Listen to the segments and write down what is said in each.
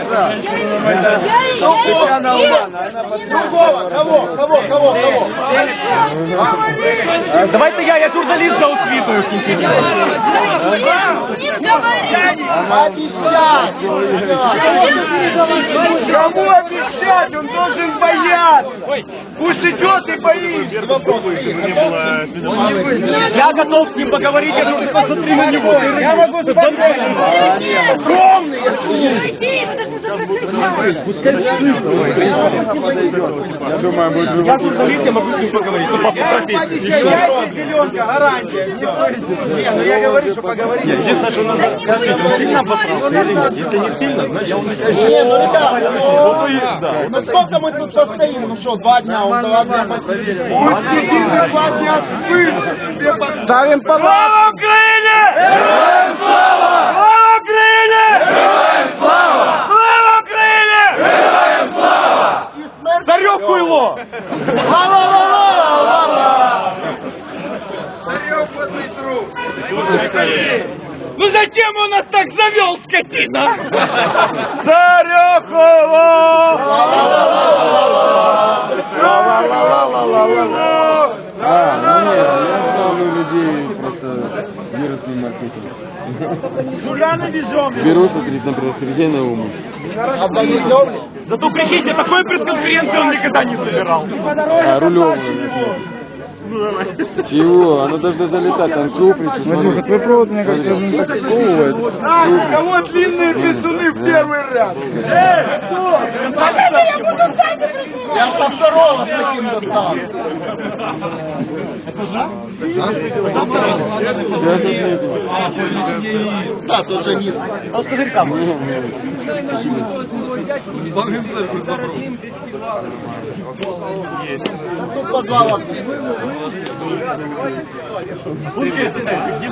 сказал. Татьяна Умана, она Другого, кого, кого, кого, кого? Давайте я, я журналіст за освітою. Обещать! Кому обещать? Он должен бояться. Пусть идет и боится. Я готов с ним поговорить, я только посмотри на него. Я могу сказать. Скромный. Я журналист, я могу с ним поговорить. Я зеленка, гарантия. Не, ну я говорю, что поговорить. Единственное, что надо сказать, он сильно обосрался или нет? Если не сильно, значит он Не, ну ребята, ну сколько мы тут состоим? Ну что, два дня, он два дня посидит. Пусть сидит на два дня спит. Ставим по Слава слава! Слава хуйло! Ну зачем он нас так завел, скотина? Царехова! А, у людей просто вирусный маркетинг. Жуляны везем. Беру, смотрите, например, Сергей Наумов. Зато прикиньте, такой пресс-конференции он никогда не собирал. А, Рулеву. Чего? Оно должно залетать, там супричь, смотри. твой провод, мне кажется, не. А, у кого длинные писуны в первый ряд? Я со второго с таким достал. Сейчас отметим. Да, тоже низ. А с козырьком.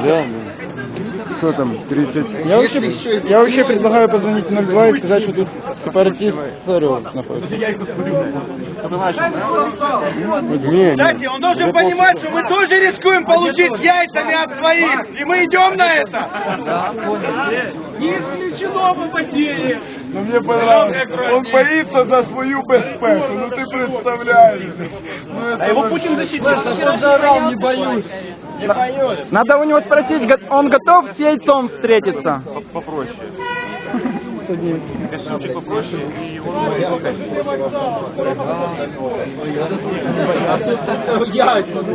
Да. Что там, 30? Я вообще, я вообще предлагаю позвонить на 02 и сказать, что тут сепаратист Царев находится. Не, не. Кстати, он должен понимать, что мы тоже рискуем получить яйцами от своих. И мы идем на это. Не исключено попадение. Ну мне понравилось. Он боится за свою безпеку. Ну ты представляешь. Ну, это А его вообще- Путин защитил. не боюсь. Не боюсь. Надо у него спросить, го- он готов с яйцом встретиться? Попроще.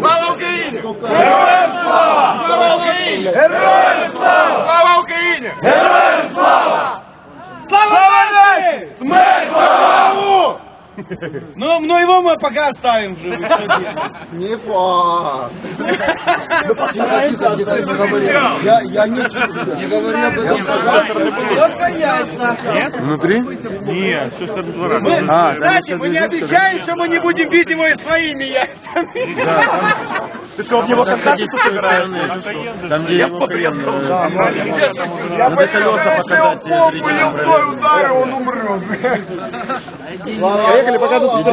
Слава Україні! Героям слава! Слава Україні! Героям слава! Слава Україні! Героям Ну, ну его мы пока оставим в живых. Не факт. Я, я не, не говори об этом. Только яйца. Внутри? Нет, все стороны двора. Мы, А, кстати, мы не обещаем, что мы не будем бить его и своими яйцами. Ты что, в него контакты собираешь? Там, где Я его хрен, Я Надо понимаю, если он зрителям, левой ударит, он умрет. Поехали, пока тут.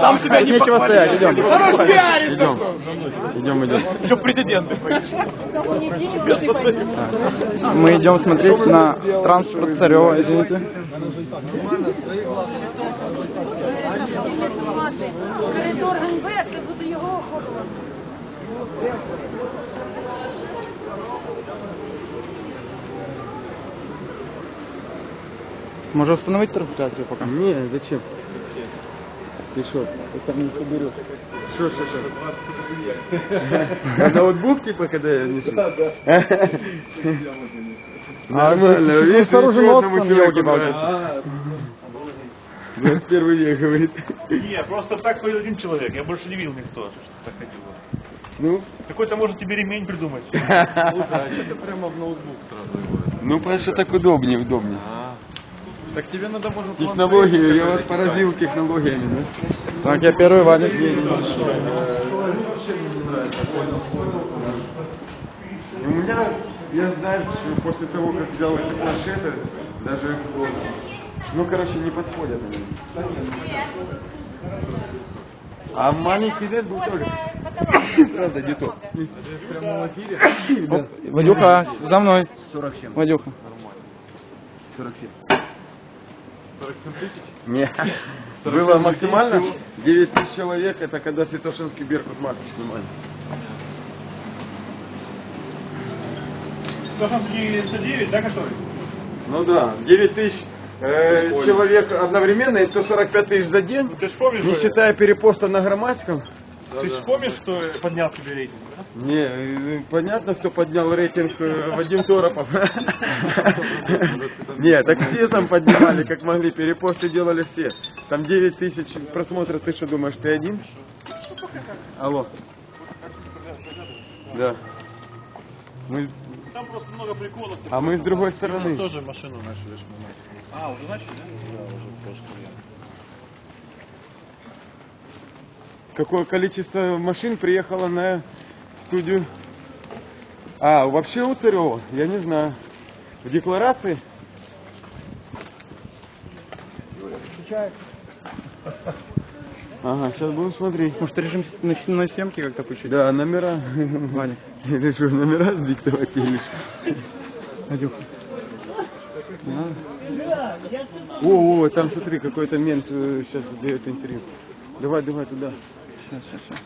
Сам себя не Нечего стоять, идем. Он распиарится. Идем. Идем, идем. Еще президенты. Мы идем смотреть на транспорт Царева, извините. Коридор ганьби, це буде його охорона. Можно установить трансляцию пока? Не, зачем? Ты что? Это не соберешь. Что, что, что? Ноутбук, типа, когда я несу? Нормально, видишь, с оружием еще одному человеку нравится. 21 век, говорит. Не, просто так ходил один человек. Я больше не видел никто, что так ходило. Ну, Какой-то может тебе ремень придумать. ну, потому что так удобнее, удобнее. Так тебе надо, может, Технологии, я вас поразил технологиями, да? Так, я первый, Ваня. У меня, я знаю, что после того, как взял эти планшеты, даже, ну, короче, не подходят они. А маленький дед был тоже. Правда, не. Оп, Вадюха, за мной. Вадюха. 47. 47 тысяч? Не. Было максимально 9 тысяч человек, это когда Святошинский Беркут маску снимали. Тошинский 109, да, который? Ну да, 9 тысяч э, человек одновременно и 145 тысяч за день, Ты ж помнишь, не что- считая перепоста на грамматиком. ты ж помнишь, что поднял тебе рейтинг? да? Не, э, понятно, кто поднял рейтинг э, Вадим Торопов. Не, так все там поднимали, как могли, перепосты делали все. Там 9 тысяч просмотров, ты что думаешь, ты один? Алло. Да. Мы, Там просто много приколов. а мы с другой стороны. Тоже машину начали снимать. А, уже начали? Да, уже прошлый Какое количество машин приехало на студию? А, вообще у Царева, я не знаю. В декларации? Ага, сейчас будем смотреть. Может, решим на, на съемки как-то включить? Да, номера. Ваня. Или что, номера сдиктовать или что? Надюха. О, о, там смотри, какой-то мент сейчас дает интервью. Давай, давай туда. Сейчас, сейчас, сейчас.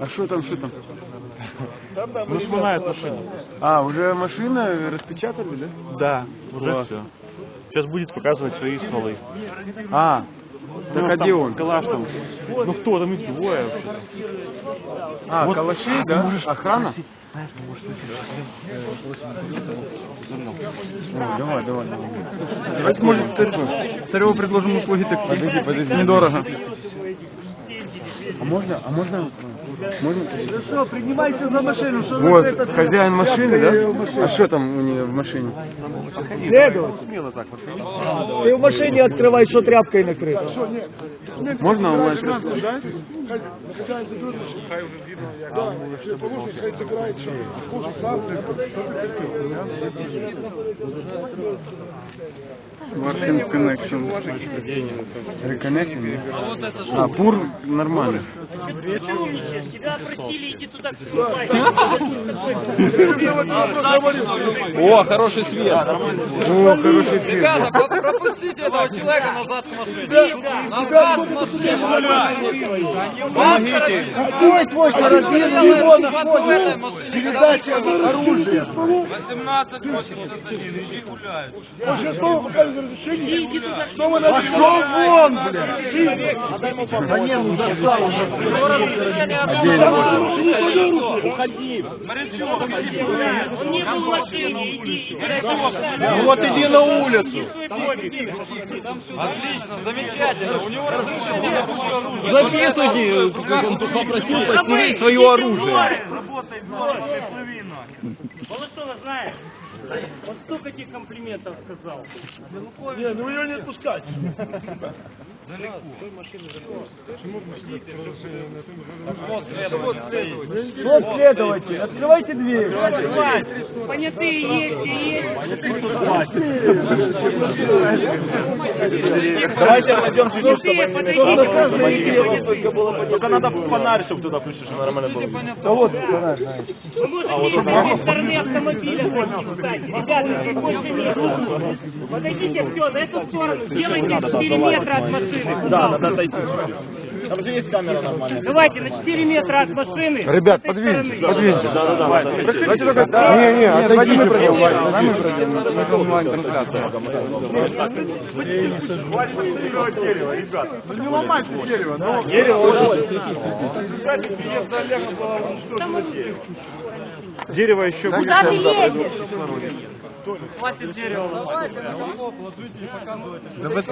А что там, что там? Ну, снимает машину. А, уже машина распечатали, да? Да, уже Класс. все. Сейчас будет показывать свои стволы. А, Ну, так а где он? Калаш там. Ну кто, там их двое. А, Вот. калаши, да? Охрана? О, давай, давай. Давайте, может, Царь- Цареву предложим услуги так Подожди, подожди. недорого. А можно, а можно, можно? Что, принимайте за машину, что Вот, хозяин машины, да? А что там у нее в машине? Ты в машине открывай, что тряпкой накрыто. Можно онлайн трансляцию? Martin Connection. Reconnecting? А, пур нормально. Тебя просили идти туда О, хороший свет. О, хороший цвет. пропустите этого человека назад в машину. Назад в машину. Помогите. Какой твой карабин у него находится? Передача оружия. 18 Он сейчас снова показывает разрешение. Снова на Пошел вон, блядь. Да не, ну достал уже. Уходи. Морячок, Он не был в машине, иди. Вот иди на улицу. Отлично, замечательно. У него разрешение на оружие. Записывайте, как он попросил посмотреть свое оружие. Знаешь? Он столько тебе комплиментов сказал. Не, ну ее не отпускать. Вот следователь, открывайте дверь. Понятые есть и есть. Давайте найдем чуть-чуть, Понятые, чтобы подойдите. Только надо фонарь, чтобы туда включить, чтобы нормально было. Да вот, фонарь, знаете. Вы можете с другой стороны автомобиля зайти. Ребята, больше нет. Подойдите все, на эту сторону. Сделайте 4 метра от машины. Да, надо отойти. Там же есть камера нормальная. Давайте на 4 метра от машины. Ребят, подвиньте, подвиньте. Да, да, да. Давайте только... Не, не, отойдите. Давай мы пройдем. Это онлайн-трансляция. Не ломайте дерево, но... Дерево еще будет. Куда ты едешь? Хватит дерева. Да вы